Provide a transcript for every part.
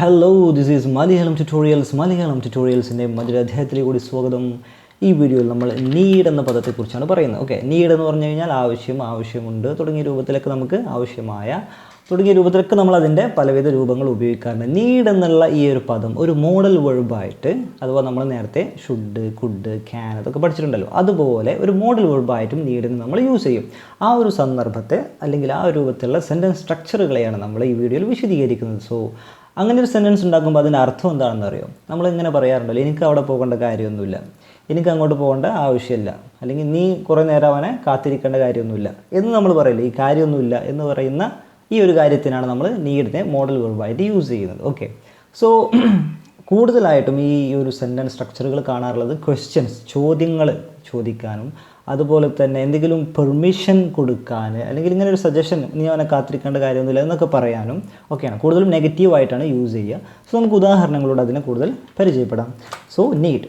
Hello this is Malayalam tutorials Malayalam ട്യൂട്ടോറിയൽസിന്റെ മറ്റൊരു അധ്യായത്തിലേക്ക് കൂടി സ്വാഗതം. ഈ വീഡിയോയിൽ നമ്മൾ നീഡ് എന്ന പദത്തെക്കുറിച്ചാണ് പറയുന്നത്. ഓക്കെ നീഡ് എന്ന് പറഞ്ഞു കഴിഞ്ഞാൽ ആവശ്യം ആവശ്യമുണ്ട്. തുടങ്ങിയ രൂപത്തിലൊക്കെ നമുക്ക് ആവശ്യമായ തുടങ്ങിയ രൂപത്തിലൊക്കെ നമ്മൾ അതിന്റെ പലവിധ രൂപങ്ങൾ ഉപയോഗിക്കാറുണ്ട്. നീഡ് എന്നുള്ള ഈ ഒരു പദം ഒരു മോഡൽ വെർബായിട്ട് അഥവാ നമ്മൾ നേരത്തെ ഷുഡ് കുഡ് ക്യാൻ അതൊക്കെ പഠിച്ചിട്ടുണ്ടല്ലോ. അതുപോലെ ഒരു മോഡൽ വെർബായിട്ടും നീഡിന് നമ്മൾ യൂസ് ചെയ്യും. ആ ഒരു സന്ദർഭത്തെ അല്ലെങ്കിൽ ആ ഒരു രൂപത്തിലുള്ള സെന്റൻസ് സ്ട്രക്ചറുകളെയാണ് നമ്മൾ ഈ വീഡിയോയിൽ വിശദീകരിക്കുന്നത്. സോ അങ്ങനെ ഒരു സെന്റൻസ് ഉണ്ടാക്കുമ്പോൾ അതിന്റെ അർത്ഥം എന്താണെന്ന് അറിയോ നമ്മൾ ഇങ്ങനെ പറയാറുണ്ടല്ലോ എനിക്ക് അവിടെ പോകേണ്ട കാര്യമൊന്നുമില്ല. എനിക്ക് അങ്ങോട്ട് പോകേണ്ട ആവശ്യമില്ല. അല്ലെങ്കിൽ നീ കുറേ നേരം അവനെ കാത്തിരിക്കേണ്ട കാര്യമൊന്നുമില്ല. എന്ന് നമ്മൾ പറയില്ല ഈ കാര്യമൊന്നുമില്ല എന്ന് പറയുന്ന ഈ ഒരു കാര്യത്തിനാണ് നമ്മൾ നീഡിനെ മോഡൽ വെർബായിട്ട് യൂസ് ചെയ്യുന്നത്. ഓക്കെ സോ കൂടുതലായിട്ടും ഈ ഒരു സെന്റൻസ് സ്ട്രക്ചറുകൾ കാണാറുള്ളത് ക്വസ്റ്റ്യൻസ് ചോദ്യങ്ങൾ ചോദിക്കാനും അതുപോലെ തന്നെ എന്തെങ്കിലും പെർമിഷൻ കൊടുക്കാൻ അല്ലെങ്കിൽ ഇങ്ങനെ ഒരു സജഷൻ നീ അവനെ കാത്തിരിക്കേണ്ട കാര്യമൊന്നുമില്ല എന്നൊക്കെ പറയാനും ഒക്കെയാണ്. കൂടുതലും നെഗറ്റീവായിട്ടാണ് യൂസ് ചെയ്യുക. സോ നമുക്ക് ഉദാഹരണങ്ങളോട് അതിനെ കൂടുതൽ പരിചയപ്പെടാം. സോ നീഡ്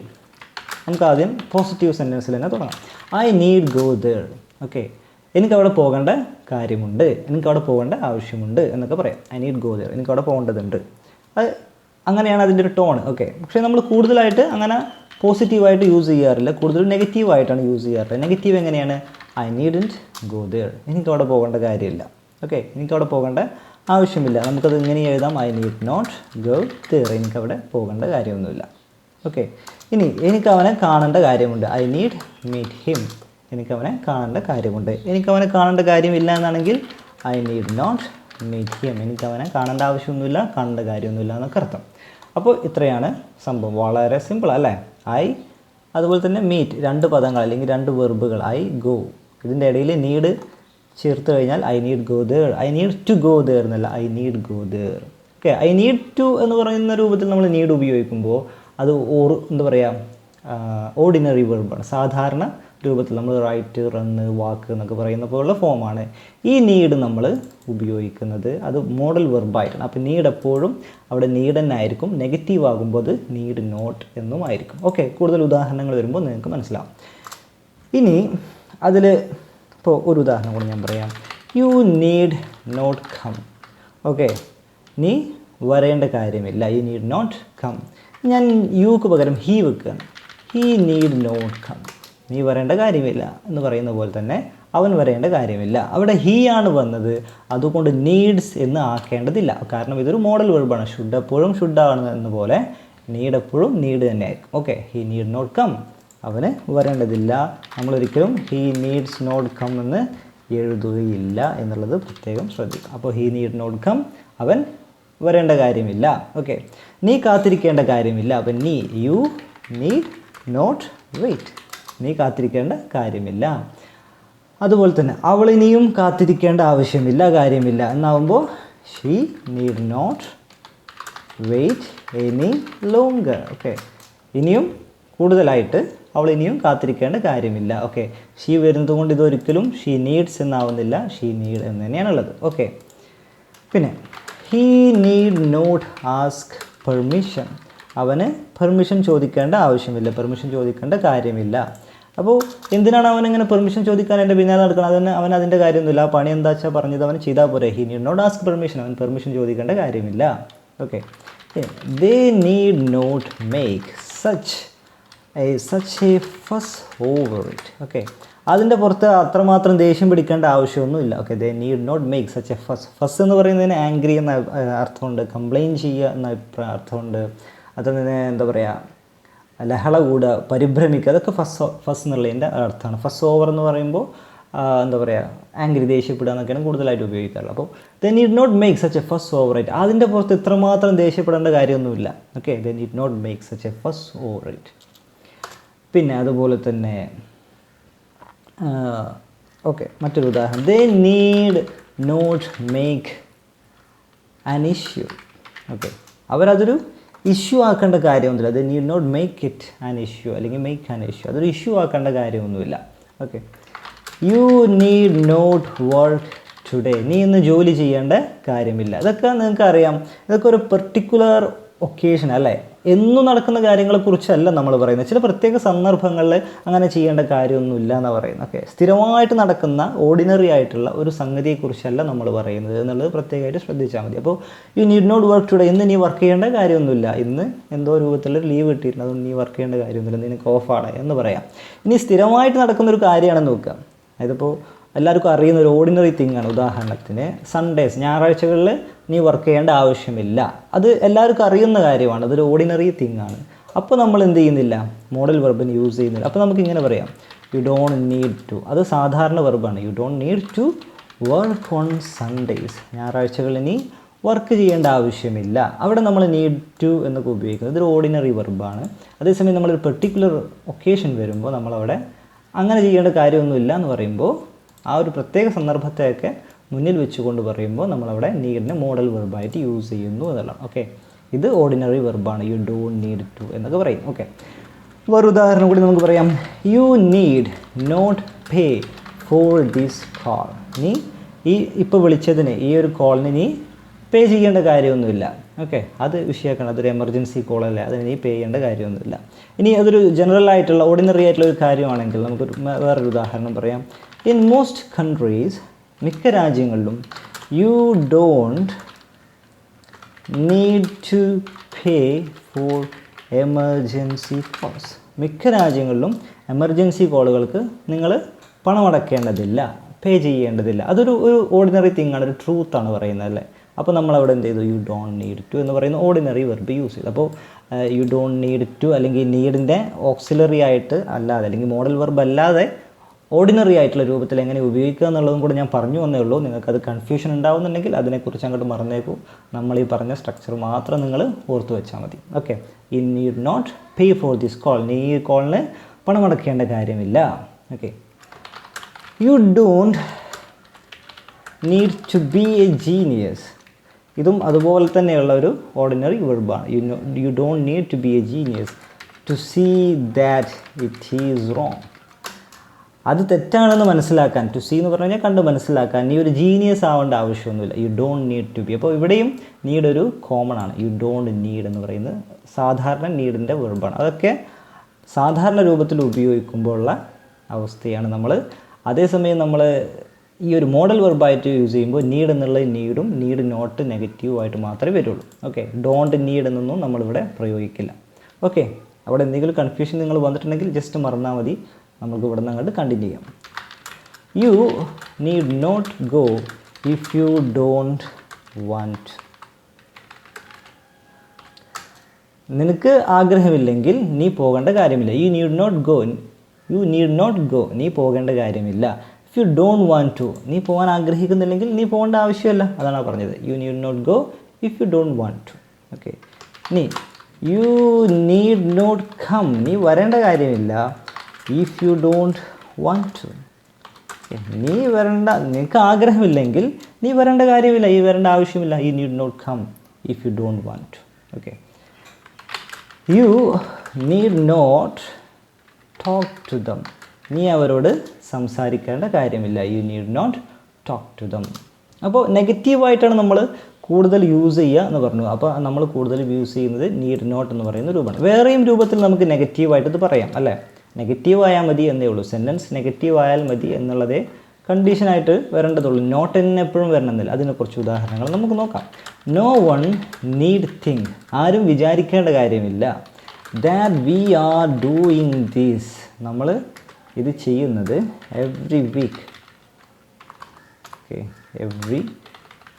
നമുക്ക് ആദ്യം പോസിറ്റീവ് സെന്റൻസിൽ തന്നെ തുടങ്ങാം. I need go there okay എനിക്ക് അവിടെ പോകേണ്ട കാര്യമുണ്ട്. എനിക്ക് അവിടെ പോകേണ്ട ആവശ്യമുണ്ട് എന്നൊക്കെ പറയാം. ഐ നീഡ് ഗോ ദേർ എനിക്ക് അവിടെ പോകേണ്ടതുണ്ട്. അത് അങ്ങനെയാണ് അതിന്റെ ഒരു ടോൺ ഓക്കെ പക്ഷേ നമ്മൾ കൂടുതലായിട്ട് അങ്ങനെ പോസിറ്റീവായിട്ട് യൂസ് ചെയ്യാറില്ല. കൂടുതലും നെഗറ്റീവായിട്ടാണ് യൂസ് ചെയ്യാറുള്ളത് നെഗറ്റീവ് എങ്ങനെയാണ്? ഐ നീഡിന്റ് ഗോ ദർ എനിക്കവിടെ പോകേണ്ട കാര്യമില്ല. ഓക്കെ എനിക്കവിടെ പോകേണ്ട ആവശ്യമില്ല. നമുക്കത് ഇങ്ങനെ എഴുതാം. I need not go there എനിക്കവിടെ പോകേണ്ട കാര്യമൊന്നുമില്ല. ഓക്കെ ഇനി എനിക്ക് അവനെ കാണേണ്ട കാര്യമുണ്ട്. ഐ നീഡ് മീറ്റ് ഹിം എനിക്ക് അവനെ കാണേണ്ട കാര്യമുണ്ട്. എനിക്ക് അവനെ കാണേണ്ട കാര്യമില്ല എന്നാണെങ്കിൽ I need not meet him എനിക്ക് അവനെ കാണേണ്ട ആവശ്യമൊന്നുമില്ല കാണേണ്ട കാര്യമൊന്നുമില്ല എന്നൊക്കെ അർത്ഥം. അപ്പോൾ ഇത്രയാണ് സംഭവം. വളരെ സിമ്പിൾ അല്ലേ? ഐ അതുപോലെ തന്നെ മീറ്റ് രണ്ട് പദങ്ങൾ അല്ലെങ്കിൽ രണ്ട് വെർബുകൾ ഐ ഗോ ഇതിന്റെ ഇടയിൽ നീഡ് ചേർത്ത് കഴിഞ്ഞാൽ I need go there I need to go there എന്നല്ല I need go there okay I need to എന്ന് പറയുന്ന രൂപത്തിൽ നമ്മൾ നീഡ് ഉപയോഗിക്കുമ്പോൾ അത് ഓർ എന്താ പറയുക ഓർഡിനറി വെർബാണ് സാധാരണ രൂപത്തിൽ നമ്മൾ റൈറ്റ് റണ്ണ് വാക്ക് എന്നൊക്കെ പറയുന്ന പോലുള്ള ഫോമാണ് ഈ നീഡ് നമ്മൾ ഉപയോഗിക്കുന്നത് അത് മോഡൽ വെർബായിട്ടാണ് അപ്പോൾ നീഡ് എപ്പോഴും അവിടെ നീഡ് തന്നെ ആയിരിക്കും. നെഗറ്റീവ് ആകുമ്പോൾ അത് നീഡ് നോട്ട് എന്നും ആയിരിക്കും. ഓക്കെ കൂടുതൽ ഉദാഹരണങ്ങൾ വരുമ്പോൾ നിങ്ങൾക്ക് മനസ്സിലാവും. ഇനി അതിൽ ഇപ്പോൾ ഒരു ഉദാഹരണം കൂടി ഞാൻ പറയാം. You need not come okay നീ വരേണ്ട കാര്യമില്ല. യു നീഡ് നോട്ട് കം ഞാൻ യുക്ക് പകരം ഹീ വെക്കുകയാണ്. ഹീ നീഡ് നോട്ട് കം നീ വരേണ്ട കാര്യമില്ല എന്ന് പറയുന്ന പോലെ തന്നെ അവൻ വരേണ്ട കാര്യമില്ല. അവിടെ ഹീ ആണ് വന്നത്. അതുകൊണ്ട് നീഡ്സ് എന്ന് ആക്കേണ്ടതില്ല. കാരണം ഇതൊരു മോഡൽ വെർബാണ് ഷുഡ് എപ്പോഴും ഷുഡ് എന്ന പോലെ നീഡ് എപ്പോഴും നീഡ് തന്നെ ആയിരിക്കും okay he need not come അവന് വരേണ്ടതില്ല. നമ്മളൊരിക്കലും ഹീ നീഡ്സ് നോട്ട് കം എന്ന് എഴുതുകയില്ല എന്നുള്ളത് പ്രത്യേകം ശ്രദ്ധിക്കുക. അപ്പോൾ ഹീ നീഡ് നോട്ട് കം അവൻ വരേണ്ട കാര്യമില്ല. ഓക്കെ നീ കാത്തിരിക്കേണ്ട കാര്യമില്ല. അപ്പം നീ യു നീഡ് നോട്ട് വെയിറ്റ് നീ കാത്തിരിക്കേണ്ട കാര്യമില്ല. അതുപോലെ തന്നെ അവൾ ഇനിയും കാത്തിരിക്കേണ്ട ആവശ്യമില്ല കാര്യമില്ല. എന്നാവുമ്പോൾ she need not wait any longer okay ഇനിയും കൂടുതലായിട്ട് അവൾ ഇനിയും കാത്തിരിക്കേണ്ട കാര്യമില്ല. ഓക്കെ ഷീ വരുന്നത് കൊണ്ട് ഇതൊരിക്കലും ഷീ നീഡ്സ് എന്നാവുന്നില്ല. ഷീ നീഡ് എന്ന് തന്നെയാണുള്ളത്. ഓക്കെ പിന്നെ he need not ask permission അവന് പെർമിഷൻ ചോദിക്കേണ്ട ആവശ്യമില്ല. പെർമിഷൻ ചോദിക്കേണ്ട കാര്യമില്ല. അപ്പോൾ എന്തിനാണ് അവൻ ഇങ്ങനെ പെർമിഷൻ ചോദിക്കാൻ എന്റെ പിന്നാലെ നടക്കുന്നത്? അതിന് അവൻ അതിന്റെ കാര്യമൊന്നുമില്ല. ആ പണി എന്താ വെച്ചാൽ പറഞ്ഞത് അവൻ ചെയ്താൽ പോരെ. He need not ask permission അവൻ പെർമിഷൻ ചോദിക്കേണ്ട കാര്യമില്ല. Okay they need not make such a such a fuss over it okay അതിന്റെ പുറത്ത് അത്രമാത്രം ദേഷ്യം പിടിക്കേണ്ട ആവശ്യമൊന്നുമില്ല. Okay they need not make such a fuss fuss എന്ന് പറയുന്നതിന് ആംഗ്രി എന്ന അർത്ഥമുണ്ട്. കംപ്ലയിൻ ചെയ്യുക എന്ന അർത്ഥമുണ്ട്. അതിന് എന്താ പറയുക ലഹള കൂടുക പരിഭ്രമിക്കുക അതൊക്കെ ഫസ് ഫസ് എന്നുള്ളതിന്റെ അർത്ഥമാണ്. ഫസ് ഓവർ എന്ന് പറയുമ്പോൾ എന്താ പറയുക ആംഗ്രി ദേഷ്യപ്പെടുക എന്നൊക്കെയാണ് കൂടുതലായിട്ട് ഉപയോഗിക്കാറുള്ളത്. അപ്പോൾ then it not make such a fuss over it അതിന്റെ പുറത്ത് ഇത്രമാത്രം ദേഷ്യപ്പെടേണ്ട കാര്യമൊന്നുമില്ല. Okay then it not make such a fuss over it പിന്നെ അതുപോലെ തന്നെ ഓക്കെ മറ്റൊരു ഉദാഹരണം. They need not make an issue okay അവരതൊരു issue ആക്കേണ്ട കാര്യമൊന്നുമില്ല. അത് need not make it an issue അല്ലെങ്കിൽ മേക്ക് ആൻ ഇഷ്യൂ അതൊരു ഇഷ്യൂ ആക്കേണ്ട കാര്യമൊന്നുമില്ല. Okay you need not work today നീ ഇന്ന് ജോലി ചെയ്യേണ്ട കാര്യമില്ല. ഇതൊക്കെ നിങ്ങൾക്ക് അറിയാം ഇതൊക്കെ ഒരു പെർട്ടിക്കുലർ ഒക്കേഷൻ അല്ലേ? എന്നും നടക്കുന്ന കാര്യങ്ങളെക്കുറിച്ചല്ല നമ്മൾ പറയുന്നത്. ചില പ്രത്യേക സന്ദർഭങ്ങളിൽ അങ്ങനെ ചെയ്യേണ്ട കാര്യമൊന്നുമില്ല എന്ന് പറയുന്നത്. ഓക്കെ സ്ഥിരമായിട്ട് നടക്കുന്ന ഓർഡിനറി ആയിട്ടുള്ള ഒരു സംഗതിയെക്കുറിച്ചല്ല നമ്മൾ പറയുന്നത് എന്നുള്ളത് പ്രത്യേകമായിട്ട് ശ്രദ്ധിച്ചാൽ മതി. അപ്പോൾ you need not work today ഇന്ന് നീ വർക്ക് ചെയ്യേണ്ട കാര്യമൊന്നുമില്ല. ഇന്ന് എന്തോ രൂപത്തിലൊരു ലീവ് കിട്ടിയിട്ടുണ്ട്. അതുകൊണ്ട് നീ വർക്ക് ചെയ്യേണ്ട കാര്യമൊന്നുമില്ല. നിനക്ക് ഓഫാണ് എന്ന് പറയാം. ഇനി സ്ഥിരമായിട്ട് നടക്കുന്ന ഒരു കാര്യമാണ് നോക്കുക. അതിപ്പോൾ എല്ലാവർക്കും അറിയുന്ന ഒരു ഓർഡിനറി തിങ്ങാണ് ഉദാഹരണത്തിന് സൺഡേസ് ഞായറാഴ്ചകളിൽ നീ വർക്ക് ചെയ്യേണ്ട ആവശ്യമില്ല. അത് എല്ലാവർക്കും അറിയുന്ന കാര്യമാണ്. അതൊരു ഓർഡിനറി തിങ് ആണ്. അപ്പോൾ നമ്മൾ എന്ത് ചെയ്യുന്നില്ല? മോഡൽ വെർബിന് യൂസ് ചെയ്യുന്നില്ല. അപ്പോൾ നമുക്ക് ഇങ്ങനെ പറയാം. യു ഡോണ്ട് നീഡ് ടു അത് സാധാരണ വെർബാണ് you don't need to work on Sundays ഞായറാഴ്ചകളിൽ നീ വർക്ക് ചെയ്യേണ്ട ആവശ്യമില്ല. അവിടെ നമ്മൾ നീഡ് ടു എന്നൊക്കെ ഉപയോഗിക്കുന്നത് ഇതൊരു ഓർഡിനറി വെർബാണ് അതേസമയം നമ്മളൊരു പെർട്ടിക്കുലർ ഒക്കേഷൻ വരുമ്പോൾ നമ്മളവിടെ അങ്ങനെ ചെയ്യേണ്ട കാര്യമൊന്നുമില്ല എന്ന് പറയുമ്പോൾ ആ ഒരു പ്രത്യേക സന്ദർഭത്തെയൊക്കെ മുന്നിൽ വെച്ചുകൊണ്ട് പറയുമ്പോൾ നമ്മളവിടെ നീഡിനെ മോഡൽ വെർബായിട്ട് യൂസ് ചെയ്യുന്നു എന്നുള്ളതാണ്. ഓക്കെ ഇത് ഓർഡിനറി വെർബാണ് യു ഡോണ്ട് നീഡ് ടു എന്നൊക്കെ പറയും. ഓക്കെ വേറെ ഉദാഹരണം കൂടി നമുക്ക് പറയാം. You need not pay for this call നീ ഈ ഇപ്പോൾ വിളിച്ചതിന് ഈ ഒരു കോളിന് നീ പേ ചെയ്യേണ്ട കാര്യമൊന്നുമില്ല. ഓക്കെ അത് വിഷയമാക്കണം അതൊരു എമർജൻസി കോൾ കോളല്ലേ അതിന് നീ പേ ചെയ്യേണ്ട കാര്യമൊന്നുമില്ല. ഇനി അതൊരു ജനറൽ ആയിട്ടുള്ള ഓർഡിനറി ആയിട്ടുള്ള ഒരു കാര്യമാണെങ്കിൽ നമുക്കൊരു മ- വേറൊരു ഉദാഹരണം പറയാം. ഇൻ മോസ്റ്റ് കൺട്രീസ് മിക്ക രാജ്യങ്ങളിലും you don't need to pay for emergency calls മിക്ക രാജ്യങ്ങളിലും എമർജൻസി കോളുകൾക്ക് നിങ്ങൾ പണമടക്കേണ്ടതില്ല പേ ചെയ്യേണ്ടതില്ല. അതൊരു ഒരു ഓർഡിനറി തിങ് ആണ് ഒരു ട്രൂത്ത് ആണ് പറയുന്നത് അല്ലേ? അപ്പോൾ നമ്മൾ അവിടെ എന്ത് ചെയ്തു? യു ഡോണ്ട് നീഡ് ടു എന്ന് പറയുന്ന ഓർഡിനറി വെർബ് യൂസ് ചെയ്തു. അപ്പോൾ യു ഡോണ്ട് നീഡ് ടു അല്ലെങ്കിൽ നീഡിന്റെ ഓക്സിലറി ആയിട്ട് അല്ലാതെ അല്ലെങ്കിൽ മോഡൽ വെർബ് അല്ലാതെ ഓർഡിനറി ആയിട്ടുള്ള രൂപത്തിൽ എങ്ങനെ ഉപയോഗിക്കുക എന്നുള്ളതും കൂടെ ഞാൻ പറഞ്ഞു വന്നേ ഉള്ളൂ. നിങ്ങൾക്കത് കൺഫ്യൂഷൻ ഉണ്ടാവുന്നുണ്ടെങ്കിൽ അതിനെക്കുറിച്ച് അങ്ങോട്ട് മറന്നേക്കൂ. നമ്മൾ ഈ പറഞ്ഞ സ്ട്രക്ചർ മാത്രം നിങ്ങൾ ഓർത്തു വെച്ചാൽ മതി. Okay in you not pay for this call നീ ഈ കോളിന് പണമടക്കേണ്ട കാര്യമില്ല. Okay you don't need to be a genius ഇതും അതുപോലെ തന്നെയുള്ള ഒരു ordinary വെർബാണ് you you don't need to be a genius to see that it is wrong അത് തെറ്റാണെന്ന് മനസ്സിലാക്കാൻ ടു സീ എന്ന് പറഞ്ഞു കഴിഞ്ഞാൽ കണ്ട് മനസ്സിലാക്കാൻ നീ ഒരു ജീനിയസ് ആവേണ്ട ആവശ്യമൊന്നുമില്ല. You don't need to be അപ്പോൾ ഇവിടെയും നീഡ് ഒരു കോമൺ ആണ്. യു ഡോണ്ട് നീഡ് എന്ന് പറയുന്നത് സാധാരണ നീഡിന്റെ വെർബാണ് അതൊക്കെ സാധാരണ രൂപത്തിൽ ഉപയോഗിക്കുമ്പോഴുള്ള അവസ്ഥയാണ് നമ്മൾ അതേസമയം നമ്മൾ ഈ ഒരു മോഡൽ വെർബായിട്ട് യൂസ് ചെയ്യുമ്പോൾ നീഡ് എന്നുള്ള നീഡും നീഡ് നോട്ട് നെഗറ്റീവായിട്ട് മാത്രമേ വരുള്ളൂ. ഓക്കെ ഡോണ്ട് നീഡ് എന്നൊന്നും നമ്മളിവിടെ പ്രയോഗിക്കില്ല. ഓക്കെ അവിടെ എന്തെങ്കിലും കൺഫ്യൂഷൻ നിങ്ങൾ വന്നിട്ടുണ്ടെങ്കിൽ ജസ്റ്റ് മറന്നാൽ മതി. നമുക്ക് ഇവിടെ നിന്ന് അങ്ങോട്ട് കണ്ടിന്യൂ ചെയ്യാം. You need not go if you don't want നിനക്ക് ആഗ്രഹമില്ലെങ്കിൽ നീ പോകേണ്ട കാര്യമില്ല. You need not go you need not go നീ പോകേണ്ട കാര്യമില്ല. If you don't want to നീ പോകാൻ ആഗ്രഹിക്കുന്നില്ലെങ്കിൽ നീ പോകേണ്ട ആവശ്യമല്ല. അതാണ് പറഞ്ഞത്. You need not go if you don't want to okay നീ യു നീഡ് നോട്ട് കം നീ വരേണ്ട കാര്യമില്ല. If you don't want to നീ വരേണ്ട നിനക്ക് ആഗ്രഹമില്ലെങ്കിൽ നീ വരേണ്ട കാര്യമില്ല ഈ വരേണ്ട ആവശ്യമില്ല ഈ need not come if you don't want to okay you need not talk to them നീ അവരോട് സംസാരിക്കേണ്ട കാര്യമില്ല you need not talk to them അപ്പോൾ നെഗറ്റീവായിട്ടാണ് നമ്മൾ കൂടുതൽ യൂസ് ചെയ്യുക എന്ന് പറഞ്ഞു. അപ്പോൾ നമ്മൾ കൂടുതൽ യൂസ് ചെയ്യുന്നത് നീഡ് നോട്ട് എന്ന് പറയുന്ന രൂപമാണ്. വേറെയും രൂപത്തിൽ നമുക്ക് നെഗറ്റീവായിട്ട് ഇത് പറയാം അല്ലേ? നെഗറ്റീവ് ആയാൽ മതി എന്നേ ഉള്ളൂ. സെന്റൻസ് നെഗറ്റീവ് ആയാൽ മതി എന്നുള്ളതേ കണ്ടീഷനായിട്ട് വരേണ്ടതുള്ളൂ. നോട്ട് എന്ന് എപ്പോഴും വരണമെന്നില്ല. അതിനെ കുറച്ച് ഉദാഹരണങ്ങൾ നമുക്ക് നോക്കാം. നോ വൺ നീഡ് തിങ്ക് ആരും വിചാരിക്കേണ്ട കാര്യമില്ല. That we are doing these നമ്മൾ ഇത് ചെയ്യുന്നത് every week okay every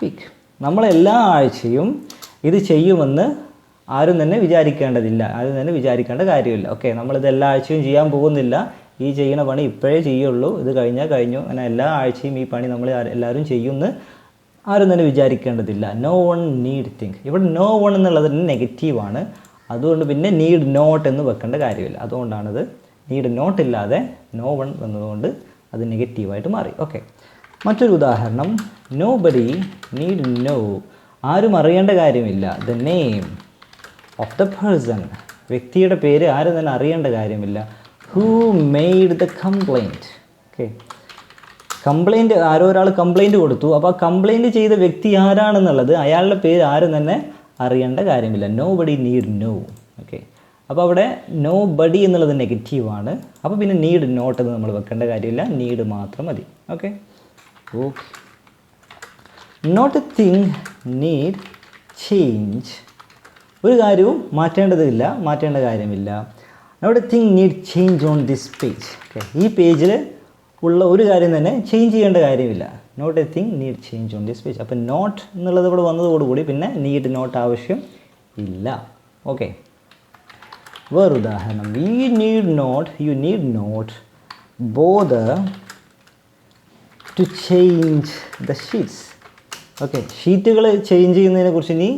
week നമ്മൾ എല്ലാ ആഴ്ചയും ഇത് ചെയ്യുമെന്ന് ആരും തന്നെ വിചാരിക്കേണ്ടതില്ല. ആരും തന്നെ വിചാരിക്കേണ്ട കാര്യമില്ല. ഓക്കെ നമ്മളിത് എല്ലാ ആഴ്ചയും ചെയ്യാൻ പോകുന്നില്ല. ഈ ചെയ്യുന്ന പണി ഇപ്പോഴേ ചെയ്യുള്ളൂ. ഇത് കഴിഞ്ഞാൽ കഴിഞ്ഞു. അങ്ങനെ എല്ലാ ആഴ്ചയും ഈ പണി നമ്മൾ എല്ലാവരും ചെയ്യുമെന്ന് ആരും തന്നെ വിചാരിക്കേണ്ടതില്ല. നോ വൺ നീഡ് തിങ്ക് ഇവിടെ നോ വൺ എന്നുള്ളത് നെഗറ്റീവാണ് അതുകൊണ്ട് പിന്നെ നീഡ് നോട്ട് എന്ന് വെക്കേണ്ട കാര്യമില്ല. അതുകൊണ്ടാണത് നീഡ് നോട്ട് ഇല്ലാതെ നോ വൺ എന്നതുകൊണ്ട് അത് നെഗറ്റീവായിട്ട് മാറി. ഓക്കെ മറ്റൊരു ഉദാഹരണം. നോ ബഡി നീഡ് നോ ആരും അറിയേണ്ട കാര്യമില്ല. The name of the person വ്യക്തിയുടെ പേര് ആരും തന്നെ അറിയേണ്ട കാര്യമില്ല. Who made the complaint okay complaint ആരോ ഒരാൾ കംപ്ലൈന്റ് കൊടുത്തു. അപ്പോൾ ആ കംപ്ലൈന്റ് ചെയ്ത വ്യക്തി ആരാണെന്നുള്ളത് അയാളുടെ പേര് ആരും തന്നെ അറിയേണ്ട കാര്യമില്ല. Nobody need no okay അപ്പോൾ അവിടെ നോ ബഡി എന്നുള്ളത് നെഗറ്റീവാണ് അപ്പോൾ പിന്നെ നീഡ് നോട്ട് എന്ന് നമ്മൾ വെക്കേണ്ട കാര്യമില്ല. നീഡ് മാത്രം മതി. Okay okay not a thing need change ഒരു കാര്യവും മാറ്റേണ്ടതില്ല മാറ്റേണ്ട കാര്യമില്ല. Not a thing need change on this page okay ഈ പേജിൽ ഉള്ള ഒരു കാര്യം തന്നെ ചേഞ്ച് ചെയ്യേണ്ട കാര്യമില്ല. Not a thing need change on this page അപ്പം നോട്ട് എന്നുള്ളത് ഇവിടെ വന്നതോടുകൂടി പിന്നെ നീഡ് നോട്ട് ആവശ്യം ഇല്ല. ഓക്കെ വേറെ ഉദാഹരണം. You need not you need not bother to change the sheets okay ഷീറ്റുകൾ ചേഞ്ച് ചെയ്യുന്നതിനെ കുറിച്ച് ഇനി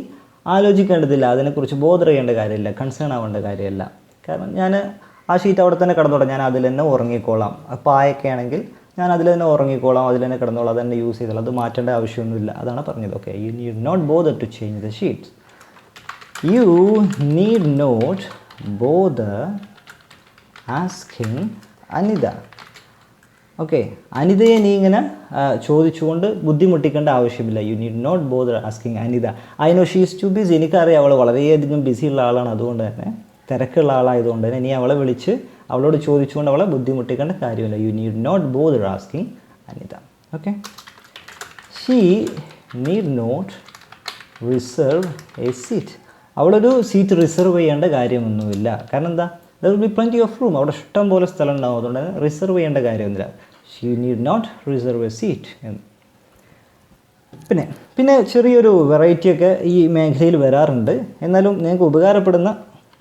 ആലോചിക്കേണ്ടതില്ല. അതിനെക്കുറിച്ച് ബോധർ കാര്യമില്ല. കൺസേൺ ആവേണ്ട കാര്യമല്ല. കാരണം ഞാൻ ആ ഷീറ്റ് അവിടെ തന്നെ കിടന്നോളാം ഞാൻ അതിൽ തന്നെ ഉറങ്ങിക്കോളാം. പായൊക്കെ ആണെങ്കിൽ ഞാൻ അതിൽ തന്നെ ഉറങ്ങിക്കോളാം. അതിൽ തന്നെ കിടന്നോളാം. അത് തന്നെ യൂസ് ചെയ്തോളാം. അത് മാറ്റേണ്ട ആവശ്യമൊന്നുമില്ല. അതാണ് പറഞ്ഞത്. Okay you need not bother to change the sheets you need not bother asking Anitha okay അനിതയെ നീ ഇങ്ങനെ ചോദിച്ചുകൊണ്ട് ബുദ്ധിമുട്ടിക്കേണ്ട ആവശ്യമില്ല. You need not bother asking Anitha. I know she's too busy എനിക്കറിയാം അവൾ വളരെയധികം ബിസി ഉള്ള ആളാണ്. അതുകൊണ്ട് തന്നെ തിരക്കുള്ള ആളായതുകൊണ്ട് തന്നെ നീ അവളെ വിളിച്ച് അവളോട് ചോദിച്ചുകൊണ്ട് അവളെ ബുദ്ധിമുട്ടിക്കേണ്ട കാര്യമില്ല. You need not bother asking Anitha. Okay she need not reserve a seat അവളൊരു സീറ്റ് റിസർവ് ചെയ്യേണ്ട കാര്യമൊന്നുമില്ല. കാരണം എന്താ? There will be plenty of room അവിടെ ഇഷ്ടം പോലെ സ്ഥലം ഉണ്ടാവും. അതുകൊണ്ട് റിസർവ് ചെയ്യേണ്ട കാര്യമൊന്നുമില്ല. She need not reserve a seat എന്ന്. പിന്നെ പിന്നെ ചെറിയൊരു വെറൈറ്റിയൊക്കെ ഈ മേഖലയിൽ വരാറുണ്ട്. എന്നാലും നിങ്ങൾക്ക് ഉപകാരപ്പെടുന്ന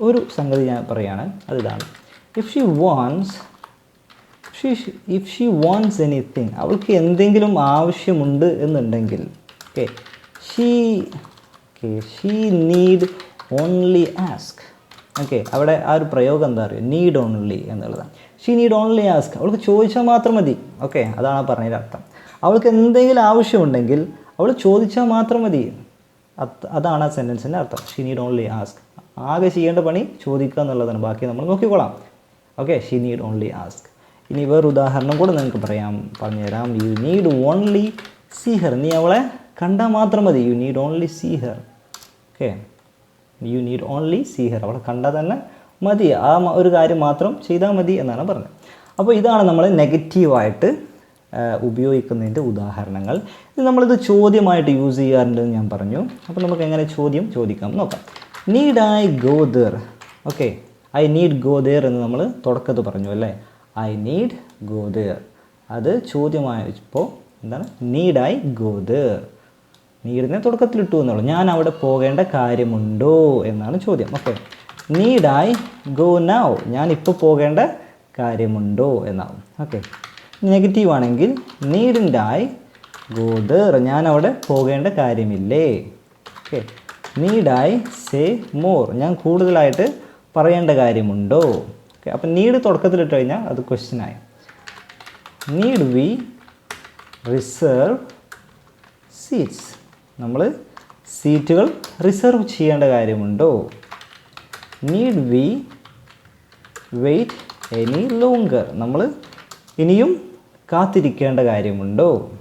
ഒരു സംഗതി ഞാൻ പറയുകയാണ് അതിതാണ് if she wants she if she wants anything അവൾക്ക് എന്തെങ്കിലും ആവശ്യമുണ്ട് എന്നുണ്ടെങ്കിൽ okay she okay she need only ask okay അവിടെ ആ ഒരു പ്രയോഗം എന്താ പറയുക? നീഡ് ഓൺലി എന്നുള്ളതാണ്. ഷീ നീഡ് ഓൺലി ആസ്ക് അവൾക്ക് ചോദിച്ചാൽ മാത്രം മതി. ഓക്കെ അതാണ് പറഞ്ഞതിന്റെ അർത്ഥം. അവൾക്ക് എന്തെങ്കിലും ആവശ്യമുണ്ടെങ്കിൽ അവൾ ചോദിച്ചാൽ മാത്രം മതി. അതാണ് ആ സെന്റൻസിന്റെ അർത്ഥം. ഷീ നീഡ് ഓൺലി ആസ്ക് ആകെ ചെയ്യേണ്ട പണി ചോദിക്കുക എന്നുള്ളതാണ്. ബാക്കി നമ്മൾ നോക്കിക്കോളാം. Okay she need only ask ഇനി വേറെ ഉദാഹരണം കൂടെ നിങ്ങൾക്ക് പറയാം. പറഞ്ഞുതരാം. You need only see her നീ അവളെ കണ്ടാൽ മാത്രം മതി. You need only see her okay you need only see her അവളെ കണ്ടാൽ തന്നെ മതി. ആ ഒരു കാര്യം മാത്രം ചെയ്താൽ മതി എന്നാണ് പറഞ്ഞത്. അപ്പോൾ ഇതാണ് നമ്മൾ നെഗറ്റീവായിട്ട് ഉപയോഗിക്കുന്നതിന്റെ ഉദാഹരണങ്ങൾ. ഇത് നമ്മളിത് ചോദ്യമായിട്ട് യൂസ് ചെയ്യാറുണ്ടെന്ന് ഞാൻ പറഞ്ഞു. അപ്പോൾ നമുക്ക് എങ്ങനെ ചോദ്യം ചോദിക്കാം. നോക്കാം. Need I go there okay I need go there എന്ന് നമ്മൾ തുടക്കത്ത് പറഞ്ഞു അല്ലേ? ഐ നീഡ് ഗോ ദർ അത് ചോദ്യമായപ്പോൾ എന്താണ്? നീഡ് ഐ ഗോ ദർ നീഡിനെ തുടക്കത്തിലിട്ടു എന്നുള്ളൂ. ഞാൻ അവിടെ പോകേണ്ട കാര്യമുണ്ടോ? എന്നാണ് ചോദ്യം. Okay need I go now ഞാൻ ഇപ്പോൾ പോകേണ്ട കാര്യമുണ്ടോ എന്നാവും. ഓക്കെ നെഗറ്റീവ് ആണെങ്കിൽ നീഡിന്റെ ഐ ഗോ ദർ ഞാൻ അവിടെ പോകേണ്ട കാര്യമില്ലേ? Okay need I say more ഞാൻ കൂടുതലായിട്ട് പറയേണ്ട കാര്യമുണ്ടോ? ഓക്കെ അപ്പം നീഡ് തുടക്കത്തിലിട്ട് കഴിഞ്ഞാൽ അത് ക്വസ്റ്റ്യനായി നീഡ് വി റിസർവ് സീറ്റ്സ് നമ്മൾ സീറ്റുകൾ റിസർവ് ചെയ്യേണ്ട കാര്യമുണ്ടോ? Need we wait any longer നമ്മൾ ഇനിയും കാത്തിരിക്കേണ്ട കാര്യമുണ്ടോ?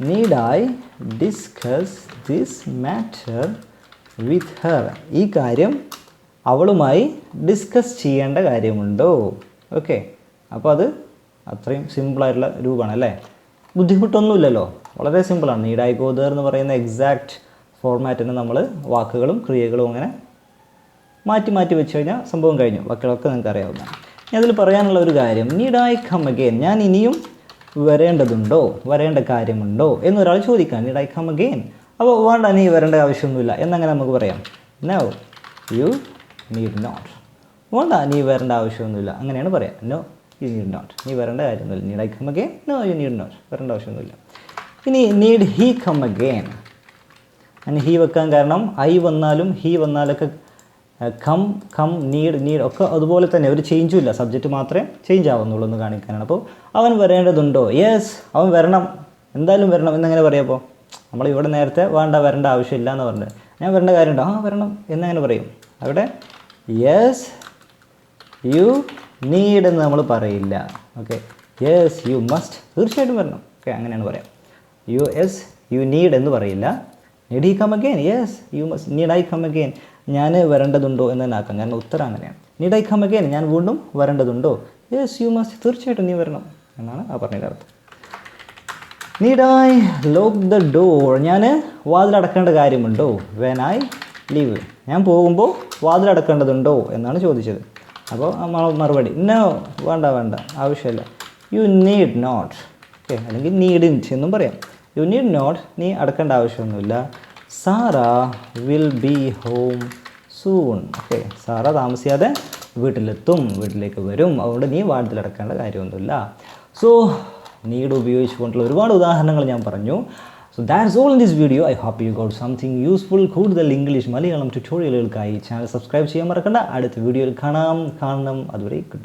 Need I discuss this matter with her ഈ കാര്യം അവളുമായി ഡിസ്കസ് ചെയ്യേണ്ട കാര്യമുണ്ടോ? ഓക്കെ അപ്പോൾ അത് അത്രയും സിമ്പിളായിട്ടുള്ള രൂപമാണ് അല്ലേ ബുദ്ധിമുട്ടൊന്നുമില്ലല്ലോ. വളരെ സിമ്പിളാണ് നീഡായി ഗോദർ എന്ന് പറയുന്ന എക്സാക്റ്റ് ഫോർമാറ്റിന് നമ്മൾ വാക്കുകളും ക്രിയകളും അങ്ങനെ മാറ്റി മാറ്റി വെച്ച് കഴിഞ്ഞാൽ സംഭവം കഴിഞ്ഞു. ബാക്കികളൊക്കെ നിങ്ങൾക്ക് അറിയാവുന്നതാണ് ഇനി അതിൽ പറയാനുള്ള ഒരു കാര്യം നീഡ് ഐ കം അഗെയിൻ ഞാൻ ഇനിയും വരേണ്ടതുണ്ടോ? വരേണ്ട കാര്യമുണ്ടോ? എന്നൊരാൾ ചോദിക്കാം നീഡ് ഐ കം അഗെയിൻ അപ്പോൾ വേണ്ട നീ വരേണ്ട ആവശ്യമൊന്നുമില്ല. എന്നങ്ങനെ നമുക്ക് പറയാം. നൗ യു നീഡ് നോട്ട് വേണ്ട നീ വരേണ്ട ആവശ്യമൊന്നുമില്ല. അങ്ങനെയാണ് പറയാം. നോ യു നീഡ് നോട്ട് നീ വരേണ്ട കാര്യമൊന്നുമില്ല. Need I come again no you need not വരേണ്ട ആവശ്യമൊന്നുമില്ല. ഇനി നീഡ് ഹീ കം അഗെയിൻ അങ്ങനെ ഹീ വെക്കാൻ കാരണം ഐ വന്നാലും ഹീ വന്നാലൊക്കെ കം കം നീഡ് നീഡ് ഒക്കെ അതുപോലെ തന്നെ ഒരു ചേഞ്ചും ഇല്ല. സബ്ജക്റ്റ് മാത്രമേ ചേഞ്ച് ആവുന്നുള്ളൂ എന്ന് കാണിക്കാനാണ്. അപ്പോൾ അവൻ വരേണ്ടതുണ്ടോ? യെസ് അവൻ വരണം. എന്തായാലും വരണം എന്നങ്ങനെ പറയുമ്പോൾ നമ്മൾ ഇവിടെ നേരത്തെ വേണ്ട വരേണ്ട ആവശ്യമില്ല എന്ന് പറഞ്ഞത്. ഞാൻ വരേണ്ട കാര്യമുണ്ടോ. ആ വരണം എന്നങ്ങനെ പറയും. അവിടെ യെസ് യു നീഡ് എന്ന് നമ്മൾ പറയില്ല. ഓക്കെ യെസ് യു മസ്റ്റ് തീർച്ചയായിട്ടും വരണം. ഓക്കെ അങ്ങനെയാണ് പറയാം. യു എസ് യു നീഡ് എന്ന് പറയില്ല. Need he come again yes you must need I come again ഞാൻ വരേണ്ടതുണ്ടോ എന്ന് തന്നെ ആക്കാം. കാരണം ഉത്തരം അങ്ങനെയാണ്. നീഡ് ഐ കം അഗെയിൻ ഞാൻ വീണ്ടും വരേണ്ടതുണ്ടോ? യെസ് യു മസ്റ്റ് തീർച്ചയായിട്ടും നീ വരണം എന്നാണ് ആ പറഞ്ഞതിന്റെ അർത്ഥം. Need I lock the door ഞാൻ വാതിലടക്കേണ്ട കാര്യമുണ്ടോ? വെൻ ഐ ലീവ് ഞാൻ പോകുമ്പോൾ വാതിലടക്കേണ്ടതുണ്ടോ എന്നാണ് ചോദിച്ചത്. അപ്പോൾ മറുപടി നോ വേണ്ട വേണ്ട. ആവശ്യമില്ല. യു നീഡ് നോട്ട് ഓക്കെ അല്ലെങ്കിൽ നീഡ് ഇന്റ് എന്നും പറയാം. യു നീഡ് നോട്ട് നീ അടക്കേണ്ട ആവശ്യമൊന്നുമില്ല. Sarah will be home soon. Okay Sarah താമസിയാതെ വീട്ടിലെത്തും വീട്ടിലേക്ക് വരും. അതുകൊണ്ട് നീ വാതിലടക്കേണ്ട കാര്യമൊന്നുമില്ല. സോ നീഡ് ഉപയോഗിച്ചുകൊണ്ടുള്ള ഒരുപാട് ഉദാഹരണങ്ങൾ ഞാൻ പറഞ്ഞു. So that's all in this video I hope you got something useful കൂടുതൽ ഇംഗ്ലീഷ് മലയാളം ട്യൂട്ടോറിയലുകൾക്കായി ചാനൽ സബ്സ്ക്രൈബ് ചെയ്യാൻ മറക്കണ്ട. അടുത്ത വീഡിയോയിൽ കാണാം. കാണണം. അതുവരെ ഗുഡ്